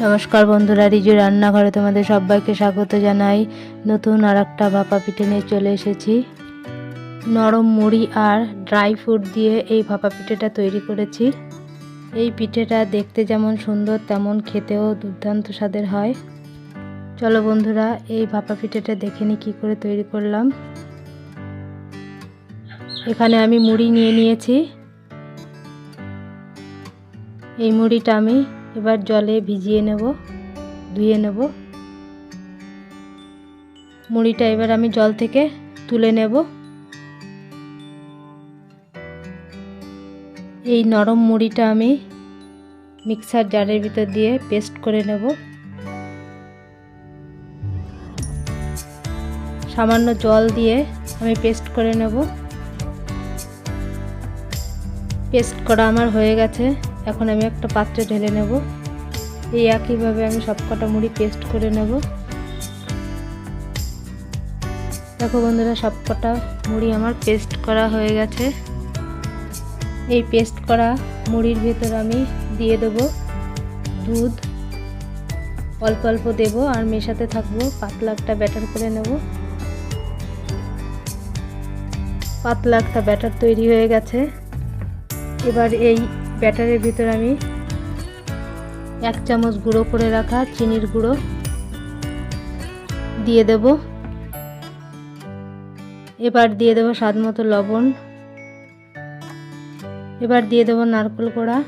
নমস্কার বন্ধুরা, রিজু রান্নাঘরে তোমাদের সবাইকে স্বাগত জানাই। নতুন আর একটা ভাপা পিঠে নিয়ে চলে এসেছি। নরম মুড়ি আর ড্রাই ফ্রুট দিয়ে এই ভাপা পিঠেটা তৈরি করেছি। এই পিঠেটা দেখতে যেমন সুন্দর, তেমন খেতেও দুর্দান্ত স্বাদের হয়। চলো বন্ধুরা, এই ভাপা পিঠেটা দেখে নিই কী করে তৈরি করলাম। এখানে আমি মুড়ি নিয়ে নিয়েছি। এই মুড়িটা আমি এবার জলে ভিজিয়ে নেব, ধুয়ে নেব। মুড়িটা এবার আমি জল থেকে তুলে নেব। এই নরম মুড়িটা আমি মিক্সার জারের ভিতর দিয়ে পেস্ট করে নেব। সামান্য জল দিয়ে আমি পেস্ট করে নেব। পেস্ট করা আমার হয়ে গেছে। এখন আমি একটা পাত্রে ঢেলে নেব। এই একইভাবে আমি সবকটা মুড়ি পেস্ট করে নেব। দেখো বন্ধুরা, সবকটা মুড়ি আমার পেস্ট করা হয়ে গেছে। এই পেস্ট করা মুড়ির ভেতর আমি দিয়ে দেব দুধ। অল্প অল্প দেব আর মেশাতে থাকব, পাতলা একটা ব্যাটার করে নেব। পাতলা একটা ব্যাটার তৈরি হয়ে গেছে। এবার এই ব্যাটারের ভিতর আমি এক চামচ গুঁড়ো করে রাখা চিনির গুঁড়ো দিয়ে দেব। এবার দিয়ে দেব স্বাদ মতো লবণ। এবার দিয়ে দেব নারকেল কোড়া।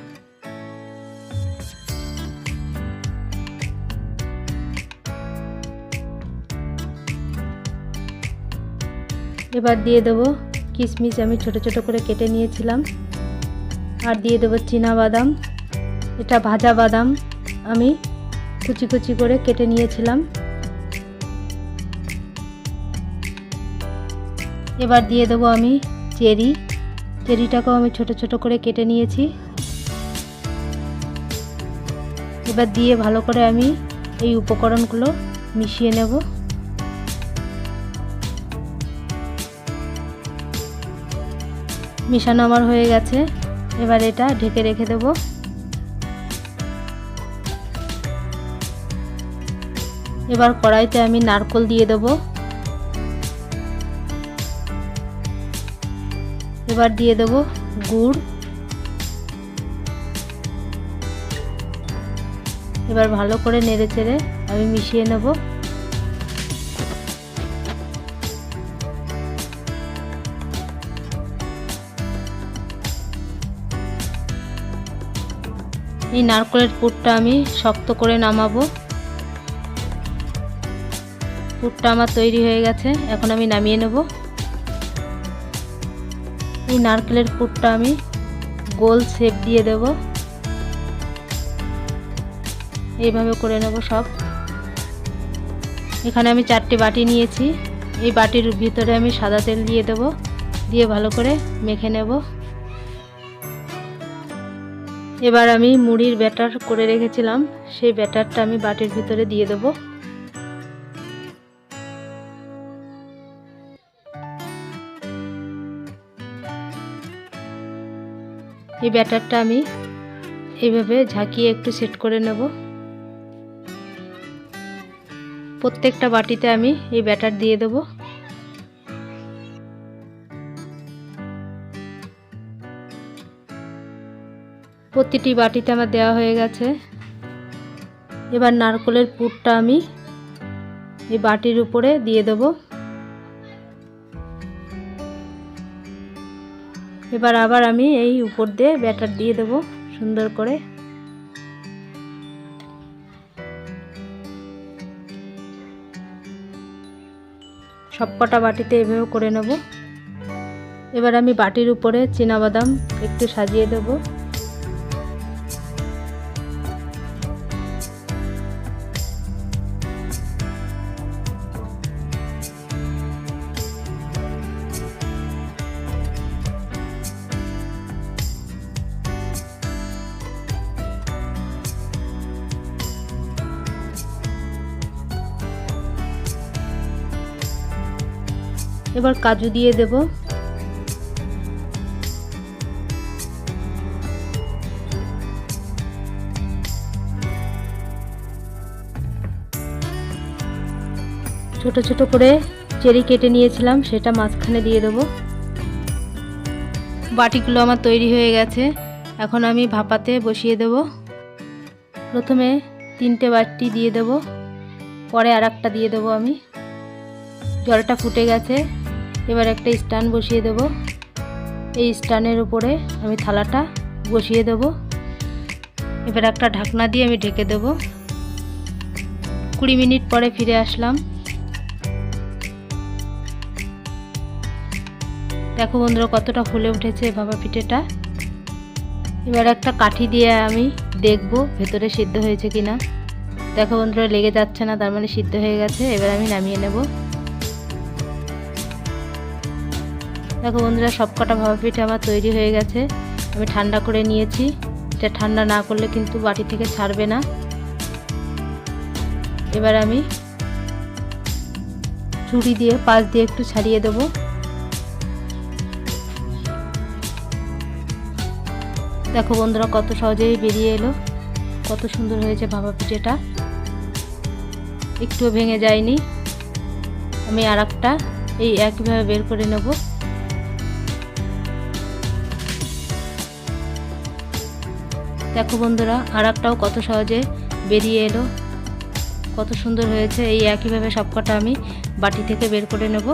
এবার দিয়ে দেব কিশমিশ আমি ছোট ছোট করে কেটে নিয়েছিলাম। আর দিয়ে দেবো চীনা বাদাম। এটা ভাজা বাদাম। আমি কুচি কুচি করে কেটে নিয়েছিলাম। এবার দিয়ে দেবো আমি চেরি। চেরিটাকেও আমি ছোট ছোট করে কেটে নিয়েছি। এবার দিয়ে ভালো করে আমি এই উপকরণগুলো মিশিয়ে নেব। মিশানো আমার হয়ে গেছে। এবার এটা ঢেকে রেখে দেব। এবার কড়াইতে আমি নারকল দিয়ে দেব। এবার দিয়ে দেব গুড়। এবার ভালো করে নেড়ে চেড়ে আমি মিশিয়ে নেব। এই নারকলের পুরটা আমি শক্ত করে নামাবো। পুরটা আমার তৈরি হয়ে গেছে, এখন আমি নামিয়ে নেব। এই নারকেলের পুরটা আমি গোল শেপ দিয়ে দেব। এইভাবে করে নেব সব। এখানে আমি চারটি বাটি নিয়েছি। এই বাটির ভিতরে আমি সাদা তেল দিয়ে দেব, দিয়ে ভালো করে মেখে নেব। এবার আমি মুড়ির ব্যাটার করে রেখেছিলাম। সেই ব্যাটারটা আমি বাটির ভিতরে দিয়ে দেব। এই ব্যাটারটা আমি এইভাবে ঝাঁকিয়ে একটু সেট করে নেব। প্রত্যেকটা বাটিতে আমি এই ব্যাটার দিয়ে দেবো। প্রতিটি বাটিতে আমার দেওয়া হয়ে গেছে। এবার নারকলের পুরটা আমি এই বাটির উপরে দিয়ে দেব। এবার আবার আমি এই উপর দিয়ে ব্যাটার দিয়ে দেব সুন্দর করে। সবকটা বাটিতে এভাবে করে নেব। এবার আমি বাটির উপরে বাদাম একটু সাজিয়ে দেবো। এবার কাজু দিয়ে দেব। ছোট ছোট করে চেরি কেটে নিয়েছিলাম, সেটা মাঝখানে দিয়ে দেবো। বাটিগুলো আমার তৈরি হয়ে গেছে, এখন আমি ভাপাতে বসিয়ে দেব। প্রথমে তিনটে বাটি দিয়ে দেব, পরে আর দিয়ে দেবো আমি। জলটা ফুটে গেছে। এবার একটা স্ট্যান্ড বসিয়ে দেব। এই স্ট্যান্ডের উপরে আমি থালাটা বসিয়ে দেব। এবার একটা ঢাকনা দিয়ে আমি ঢেকে দেব। কুড়ি মিনিট পরে ফিরে আসলাম। দেখো বন্ধুরা, কতটা ফুলে উঠেছে ভাপা পিঠেটা। এবার একটা কাঠি দিয়ে আমি দেখব ভেতরে সিদ্ধ হয়েছে কিনা। দেখো বন্ধুরা, লেগে যাচ্ছে না, তার মানে সিদ্ধ হয়ে গেছে। এবার আমি নামিয়ে নেব। দেখো বন্ধুরা সব কটা ভাপা পিঠে আমার তৈরি হয়ে গেছে। আমি ঠান্ডা করে নিয়েছি। এটা ঠান্ডা না করলে কিন্তু বাটি থেকে ছাড়বে না। এবার আমি ছুরি দিয়ে, পাশ দিয়ে একটু ছাড়িয়ে দেবো। দেখো বন্ধুরা, কত সহজেই বেরিয়ে এলো। কত সুন্দর হয়েছে ভাপা পিঠেটা একটুও ভেঙে যায়নি। আমি আর এই একইভাবে বের করে নেব। দেখো বন্ধুরা আর একটাও কত সহজে বেরিয়ে এলো। কত সুন্দর হয়েছে, এই একইভাবে সবকটা আমি বাটি থেকে বের করে নেব।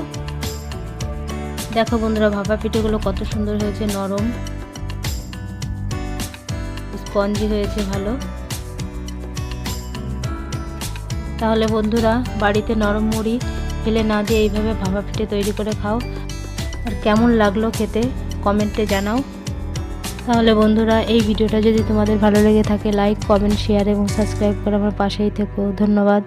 দেখো বন্ধুরা, ভাপা পিঠেগুলো কত সুন্দর হয়েছে, নরম। স্পঞ্জি হয়েছে, ভালো। তাহলে বন্ধুরা, বাড়িতে নরম মুড়ি ফেলে না দিয়ে এইভাবে ভাপা পিঠে তৈরি করে খাও। আর কেমন লাগল খেতে, কমেন্টে জানাও। তাহলে বন্ধুরা, এই ভিডিওটা যদি তোমাদের ভালো লেগে থাকে লাইক কমেন্ট শেয়ার এবং সাবস্ক্রাইব করে আমার পাশেই থেকো। ধন্যবাদ।